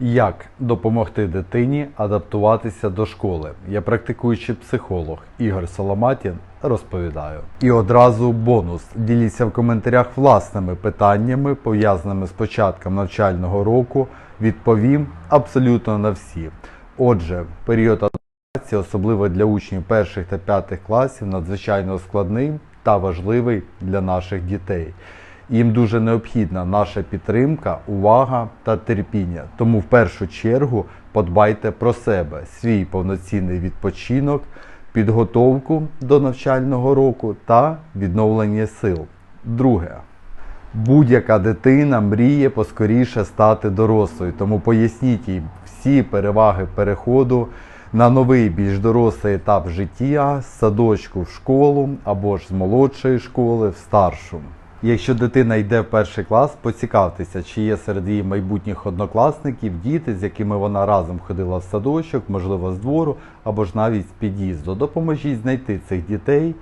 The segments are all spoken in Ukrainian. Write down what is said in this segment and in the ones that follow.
Як допомогти дитині адаптуватися до школи? Я практикуючий психолог Ігор Соломатін розповідаю. І одразу бонус. Діліться в коментарях власними питаннями, пов'язаними з початком навчального року. Відповім абсолютно на всі. Отже, період адаптації, особливо для учнів перших та п'ятих класів, надзвичайно складний та важливий для наших дітей. Їм дуже необхідна наша підтримка, увага та терпіння. Тому в першу чергу подбайте про себе, свій повноцінний відпочинок, підготовку до навчального року та відновлення сил. Друге. Будь-яка дитина мріє поскоріше стати дорослою, тому поясніть їй всі переваги переходу на новий більш дорослий етап життя з садочку в школу або ж з молодшої школи в старшу. Якщо дитина йде в перший клас, поцікавтеся, чи є серед її майбутніх однокласників діти, з якими вона разом ходила в садочок, можливо, з двору або ж навіть з під'їзду. Допоможіть знайти цих дітей,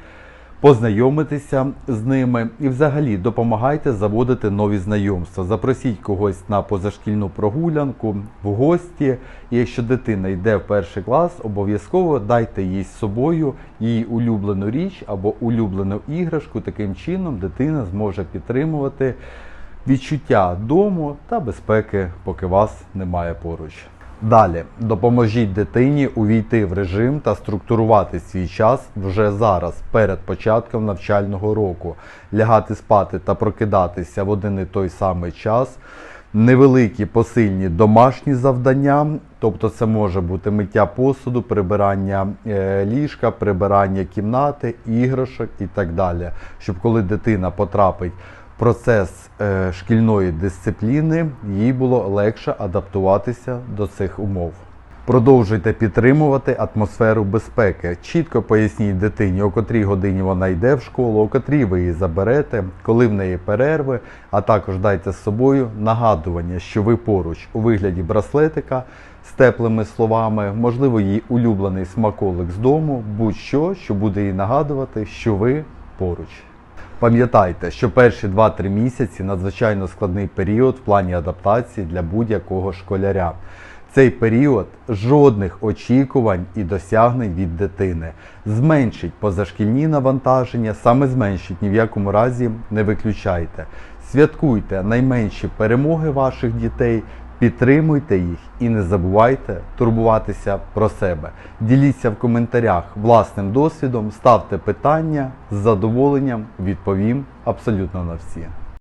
познайомитися з ними і взагалі допомагайте заводити нові знайомства. Запросіть когось на позашкільну прогулянку, в гості. І якщо дитина йде в перший клас, обов'язково дайте їй з собою її улюблену річ або улюблену іграшку. Таким чином дитина зможе підтримувати відчуття дому та безпеки, поки вас немає поруч. Далі допоможіть дитині увійти в режим та структурувати свій час вже зараз, перед початком навчального року, лягати спати та прокидатися в один і той самий час. Невеликі посильні домашні завдання, тобто це може бути миття посуду, прибирання е, ліжка, прибирання кімнати, іграшок і так далі. Щоб коли дитина потрапить процес е, шкільної дисципліни, їй було легше адаптуватися до цих умов. Продовжуйте підтримувати атмосферу безпеки. Чітко поясніть дитині, о котрій годині вона йде в школу, о котрій ви її заберете, коли в неї перерви, а також дайте з собою нагадування, що ви поруч у вигляді браслетика з теплими словами, можливо, її улюблений смаколик з дому, будь-що, що буде їй нагадувати, що ви поруч. Пам'ятайте, що перші 2-3 місяці надзвичайно складний період в плані адаптації для будь-якого школяря. Цей період жодних очікувань і досягнень від дитини. Зменшить позашкільні навантаження, саме зменшить ні в якому разі не виключайте. Святкуйте найменші перемоги ваших дітей, підтримуйте їх і не забувайте турбуватися про себе. Діліться в коментарях власним досвідом, ставте питання з задоволенням відповім абсолютно на всі.